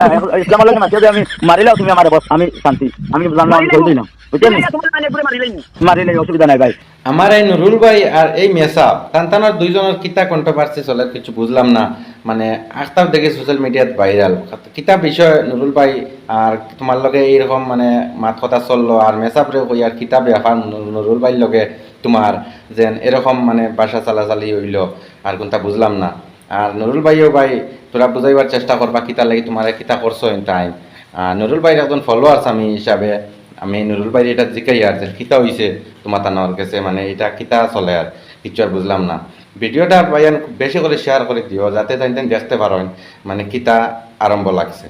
ইসলাম আল্লাহকে মাতিয়ে আমি মারিলেও তুমি আমার বস আমি শান্তি। আমি জানলাম আমি কই না বুঝছেন মারিলে অসুবিধা নাই ভাই। আমার এই নুরুল ভাই আর এই মেসা তান্তানোর দুইজনের কিতা কন্ট্রোভার্সি চলে কিছু বুঝলাম না। মানে আখতাব দেখে সোশ্যাল মিডিয়াত ভাইরাল কিতা বিষয় নুরুল ভাই আর তোমার লগে এইরকম মানে মাত কথা চলল আর কই আর কিতা ব্যাপার নুরুল ভাইর লগে তোমার যেন এরকম মানে বাসা চালাচালি হইল আর কোনটা বুঝলাম না। আর নুরুল ভাইও ভাই, তোরা বুঝাইবার চেষ্টা করবা কিতা লাগি তোমার কিতা করছ আর নুরুল ভাইয়ের একজন ফলোয়ার্স আমি হিসাবে, আমি নুরুল ভাই এটা জিকাই আর যে কিতা হইছে, তোমার তানোর কাছে মানে এটা কিতা চলে আর, কিছু আর বুঝলাম না। ভিডিওটা ভাইয়ান বেশি করে শেয়ার করে দিও, যাতে তাই তাই দেখতে পারেন মানে কিতা আরম্ভ লাগছে।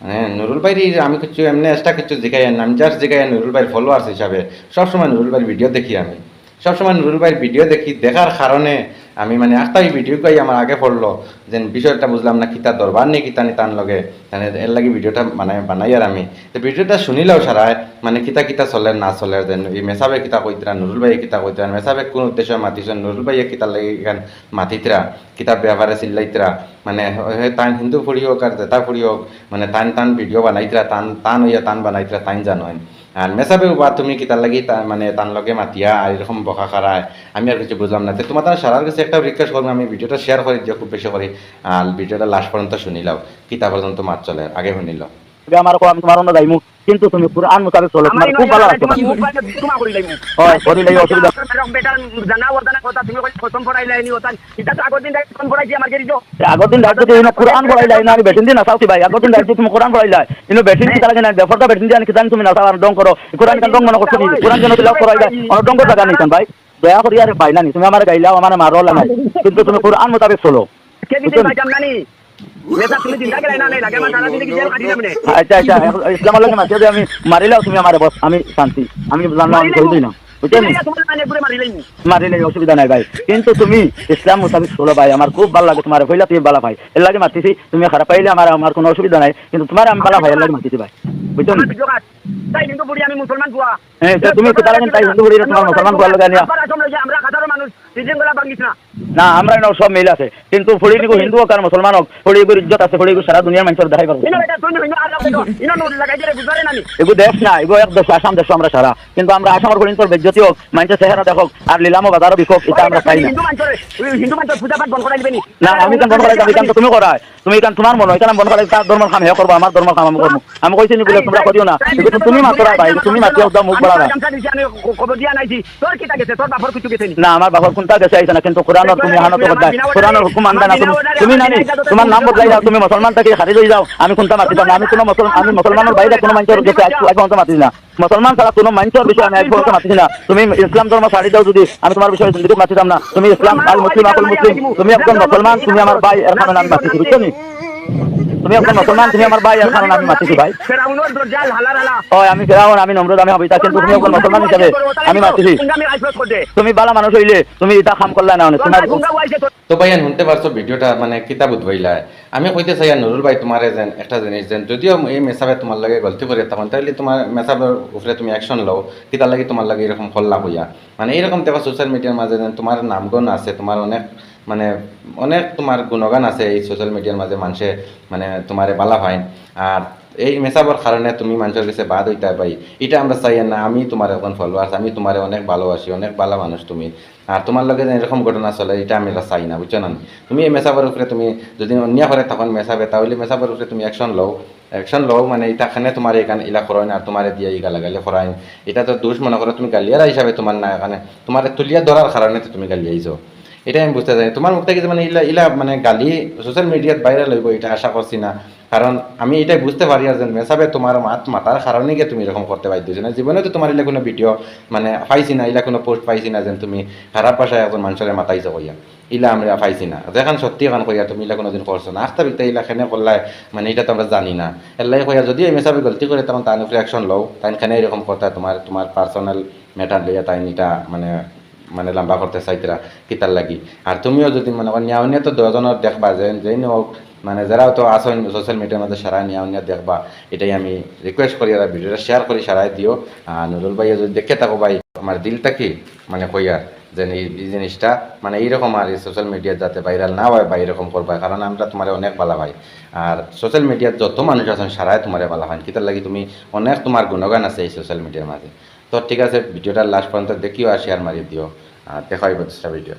মানে নুরুল ভাইয়ের আমি কিছু এমনি এক্সট্রা কিছু জিকাই না, আমি জাস্ট জিকাই নুরুল ভাইয়ের ফলোয়ার্স হিসাবে সবসময় নুরুল ভাইয়ের ভিডিও দেখি আমি। সবসময় নুরুল ভাইয়ের ভিডিও দেখি, দেখার কারণে আমি মানে এই ভিডিও কই আমার আগে পড়ল যে বিষয়টা বুঝলাম না, কিতা দরবার নেই, কিতা নি তান লগে। মানে এর লাগি ভিডিওটা মানে বানাই আর আমি। তো ভিডিওটা শুনিলেও সারায় মানে কিতা কিতা চলে, না চলে, যেন এই মেসাবে কিতা কইতরা, নুরুল ভাইয়ে কিতা কইতরা মেসাবে কোন উদ্দেশ্য মাতিছেন নুরুল ভাইয়ে কিতা লাগি এখান মাতিতরা কিতাব ব্যাপারে চিল্লাইতরা। মানে তান হিন্দু ফুড়ি হোক আর জেতা ফুড়ি হোক মানে তান তান ভিডিও বানাইতরা তান তান হইয়া তান বানাইতরা, তাইন জানোয় আর মেসাবে বা তুমি কি তার লাগি মানে তার লগে মাতিয়া আর এরকম বকা খারায় আমি আর কিছু বুঝলাম না। তো তোমার সারার কাছে একটা রিকোয়েস্ট করব আমি ভিডিওটা শেয়ার করে দিও খুব বেশি করে আর ভিডিওটা লাস্ট পর্যন্ত শুনিলাও কিতা পর্যন্ত মাত চলে। আগে শুনিল আমার আমি তোমার যাইমু কিন্তু তুমি কোরআন মোতাবেক চলো তোমার খুব ভালো হয় অসুবিধা। আগৰ দিন কোরআন না বেটিন দিন নাচাওছি ভাই? আগৰ দিন তুমি কোরআন পড়াইলাই কিন্তু বেটিন কি তালাকে না দেফরটা বেটিন দিয়ে কিজান তুমি নাচাও আর ডং করো। কোরআন কান ডং মনে করছ নি কোরআন কেন তিলাও ডং জায়গা নিতাম ভাই। দয়া করি আর ভাই না নি তুমি আমার গাইলাও আমার মারো না কিন্তু তুমি কোরআন মোতাবেক চলো। আচ্ছা আচ্ছা ইসলাম আল্লাহকে মাতিয়ে দিয়ে আমি মারিলেও তুমি আমার বস আমি শান্তি। আমি জানলাম আমি কই দিই না মারিলে অসুবিধা নাই ভাই। কিন্তু তুমি ইসলাম মোতাবিক চলো ভাই। আমার খুব ভালো লাগে তোমার কইলা তুমি ভালো ভাই। এর লাগে মাতিছি তুমি খারাপ পাইলে আমার আমার কোনো অসুবিধা নাই। কিন্তু তোমার আমি ভালো ভাই এর লাগে মাতিছি ভাই। বুঝছ নি? আমি মুসলমান বুয়া হ্যাঁ তুমি কোথায় তাই হিন্দু বলিলে তোমার মুসলমান বলার লাগে আমরা মানুষ না আমরা এনে সব মিল আছে। কিন্তু ফুড়ি নিকো হিন্দু হোক আর মুসলমান হোক ফুড়ি এগুলো ইজ্জত আছে ফুড়ি এগুলো সারা দুনিয়ার মানুষের দেখাই পারব এগুলো দেশ না এগুলো এক দেশ আসাম দেশ আমরা সারা। কিন্তু আমরা আসামের ফুড়ি তোর বেজ্জতি হোক মানুষের চেহারা দেখো আর লীলামো বাজারও বিকক এটা আমরা চাই না। হিন্দু মানুষের পূজা পাঠ বন্ধ করে দিবেনি না। আমি কেন বন্ধ করাই কেন তুমি করাই তুমি কেন তোমার মনে হয় কেন বন্ধ করাই তার ধর্মের কাম হে করব আমার ধর্মের কাম আমি করব আমি কইছি নি বলে তোমরা করিও না। এগুলো তুমি মাত্রা ভাই তুমি মাতিও দাও মুখ বড়া না। আমার বাবার কোনটা গেছে আইছে না কিন্তু কোরআনের তুমি হানত বদলাই কোরআনের হুকুম আনবা না তুমি তুমি নানি তোমার নাম বদলাই যাও তুমি মুসলমান থেকে খারিজ হয়ে যাও। আমি কোনটা মাতি না আমি কোনো মুসলমান আমি মুসলমানের বাইরে কোনো মানুষের আজ আজ মাতি না। মুসলমান ছাড়া কোনো মানুষের বিষয়ে আমি পর্যন্ত মাতি না। তুমি ইসলাম ধর্ম ছাড়ি দাও যদি আমি তোমার বিষয়ে জিন্দিগি মাতিতাম না। তুমি ইসলাম আল মুসলিম আকল মুসলিম তুমি একজন মুসলমান তুমি আমার ভাই এর কারণে আমি মাতিছি বুঝছ তুমি একজন মুসলমান তুমি আমার ভাই এর কারণে আমি মাতিছি ভাই? ওই আমি ফেরাউন আমি নম্রদ আমি হবিতা কিন্তু তুমি একজন মুসলমান হিসাবে আমি মাতিছি তুমি বালা মানুষ হইলে তুমি এটা কাম করলা না তোমার তো ভাইয়া শুনতে পারছ ভিডিওটা মানে কিতাব উদ্ভাইলা আমি কইতে চাই নুরুল ভাই তোমার যেন একটা জিনিস যেন যদিও এই মেসাবে তোমার লাগে গলতি করে তখন তাহলে তোমার মেসাবের উপরে তুমি অ্যাকশন লও কিতার লাগে তোমার লাগে এরকম খল্লা হইয়া। মানে এরকম দেখো সোশ্যাল মিডিয়ার মাঝে যেন তোমার নামগুণ আছে তোমার অনেক মানে অনেক তোমার গুণগান আছে এই সোশ্যাল মিডিয়ার মাঝে মানুষে মানে তোমারে বালা ভাই আর এই মেসাবর কারণে তুমি মানুষের কাছে বাদ হইতে পাই এটা আমরা চাই না আমি তোমার এখন ফলোয়ার্স আমি তোমারে অনেক ভালোবাসি, অনেক ভালো মানুষ তুমি। আর তোমার লগে যে এরকম ঘটনা চলে এটা আমি চাই না বুঝছ না? তুমি এই মেসাবের উপরে তুমি যদি অন্য করে তখন মেসাবে তাহলে মেসাবের উপরে তুমি অ্যাকশন লও। অ্যাকশন লও মানে এটা খানে তোমার এখানে ইলা করাই না আর তোমার দিয়ে ইগা লাগালে করাই এটা তো দোষ মনে করো তুমি গালিয়ারা হিসাবে তোমার না এখানে তোমার তুলিয়া ধরার কারণে তুমি গালিয়াইছো এটাই আমি বুঝতে চাই তোমার মুখ থেকে মানে ইলা ইলা মানে গালি সোশ্যাল মিডিয়াত বাইরে লইব এটা আশা করছি না। কারণ আমি এটাই বুঝতে পারি আর যে মেসাবে তোমার মাত, মাতার কারণে গিয়ে তুমি এরকম করতে বাধ্য না জীবনে তো তোমার ইলা কোনো ভিডিও মানে পাইছি না, ইলা কোনো পোস্ট পাইছি না যেন তুমি খারাপ ভাষায় একজন মানুষের মাতাইছো কইয়া ইলা আমরা পাইছি না। যেখান সত্যি এখন কইয়া তুমি ইলা কোনোদিন করছ না। আস্তা বিতে ইলা খেনে করলাই মানে এটা তো আমরা জানি না। এলাই কইয়া যদি এই মেসাবে গলতি করে তখন তার উপরে লও তাই খানে এরকম কথা তোমার তোমার পার্সোনাল ম্যাটার লইয়া তাই এটা মানে মানে লম্বা করতে চাইতরা কিতার লাগি। আর তুমিও যদি মানে, মানে নিয়া উনিয়া তো দশজনের দেখবা যে যেই হোক মানে যারাও তো আসো সোশ্যাল মিডিয়ার মধ্যে সারা নিয়া উনিয়া দেখবা। এটাই আমি রিকোয়েস্ট করি আর ভিডিওটা শেয়ার করি সারাই দিও। আর নুরুল ভাইয়া যদি দেখে থাকো ভাই আমার দিলটা কি? মানে কইয়ার যে এই জিনিসটা মানে এইরকম আর সোশ্যাল মিডিয়ার যাতে ভাইরাল না হয় বা এইরকম করবা কারণ আমরা তোমার অনেক ভালো ভাই। আর সোশ্যাল মিডিয়ার যত মানুষ আছেন সারাই তোমার ভালো হয়। কিতার লাগি তুমি অনেক তোমার গুণগান আছে এই সোশ্যাল মিডিয়ার মাঝে তো ঠিক আছে ভিডিওটা লাস্ট পর্যন্ত দেখিও আর শেয়ার মারি দিও দেখা হইব ভিডিও